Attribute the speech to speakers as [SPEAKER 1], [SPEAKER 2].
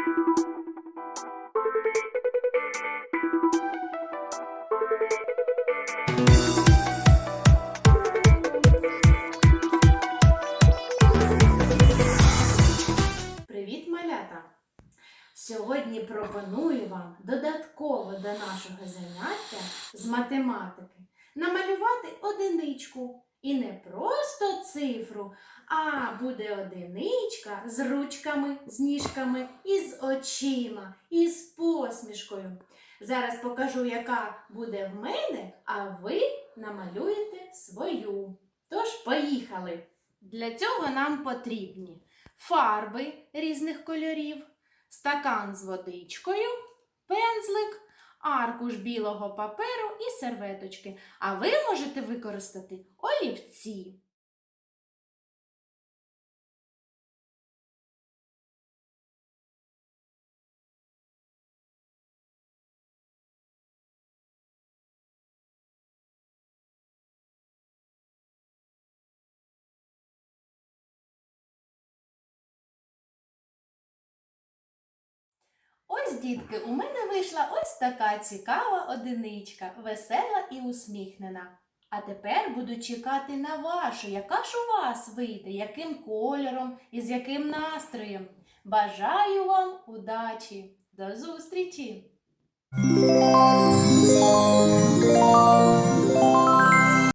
[SPEAKER 1] Привіт, малята! Сьогодні пропоную вам додатково до нашого заняття з математики намалювати одиничку. І не просто цифру, а буде одиничка з ручками, з ніжками, і з очима, і з посмішкою. Зараз покажу, яка буде в мене, а ви намалюєте свою. Тож, поїхали! Для цього нам потрібні фарби різних кольорів, стакан з водичкою, пензлик, аркуш білого паперу і серветочки. А ви можете використати олівці. Ось, дітки, у мене вийшла ось така цікава одиничка, весела і усміхнена. А тепер буду чекати на вашу, яка ж у вас вийде, яким кольором і з яким настроєм. Бажаю вам удачі! До зустрічі!